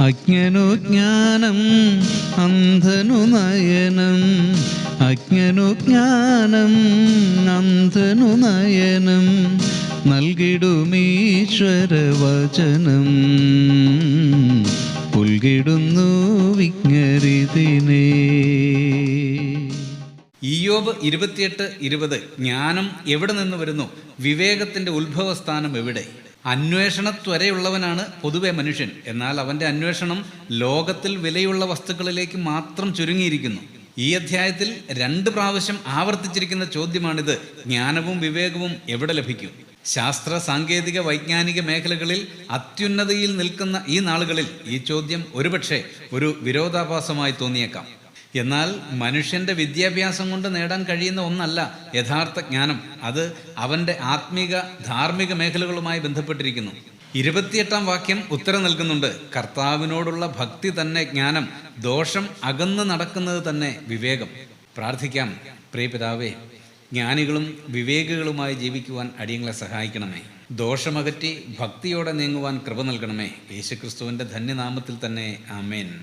അജ്ഞനു ജ്ഞാനം അന്ധനു നയനം അജ്ഞനു ജ്ഞാനം അന്ധനു നയനം നൽകിടുമീശ്വര വചനം പുൽകിടുന്നു വിജ്ഞരിതിനേ. ഈയോബ് ഇരുപത്തിയെട്ട് ഇരുപത് ജ്ഞാനം എവിടെ നിന്ന് വരുന്നു? വിവേകത്തിന്റെ ഉത്ഭവസ്ഥാനം എവിടെ? അന്വേഷണത്വരയുള്ളവനാണ് പൊതുവെ മനുഷ്യൻ. എന്നാൽ അവന്റെ അന്വേഷണം ലോകത്തിൽ വിലയുള്ള വസ്തുക്കളിലേക്ക് മാത്രം ചുരുങ്ങിയിരിക്കുന്നു. ഈ അധ്യായത്തിൽ രണ്ട് പ്രാവശ്യം ആവർത്തിച്ചിരിക്കുന്ന ചോദ്യമാണിത്. ജ്ഞാനവും വിവേകവും എവിടെ ലഭിക്കും? ശാസ്ത്ര സാങ്കേതിക വൈജ്ഞാനിക മേഖലകളിൽ അത്യുന്നതയിൽ നിൽക്കുന്ന ഈ നാളുകളിൽ ഈ ചോദ്യം ഒരുപക്ഷെ ഒരു വിരോധാഭാസമായി തോന്നിയേക്കാം. എന്നാൽ മനുഷ്യന്റെ വിദ്യാഭ്യാസം കൊണ്ട് നേടാൻ കഴിയുന്ന ഒന്നല്ല യഥാർത്ഥ ജ്ഞാനം. അത് അവന്റെ ആത്മീക ധാർമ്മിക മേഖലകളുമായി ബന്ധപ്പെട്ടിരിക്കുന്നു. ഇരുപത്തിയെട്ടാം വാക്യം ഉത്തരം നൽകുന്നുണ്ട്. കർത്താവിനോടുള്ള ഭക്തി തന്നെ ജ്ഞാനം ദോഷം അകന്ന് നടക്കുന്നത് തന്നെ വിവേകം. പ്രാർത്ഥിക്കാം. പ്രിയപിതാവേ ജ്ഞാനികളും വിവേകികളുമായി ജീവിക്കുവാൻ അടിയങ്ങളെ സഹായിക്കണമേ. ദോഷമകറ്റി ഭക്തിയോടെ നീങ്ങുവാൻ കൃപ നൽകണമേ. യേശുക്രിസ്തുവിന്റെ ധന്യനാമത്തിൽ തന്നെ ആമേൻ.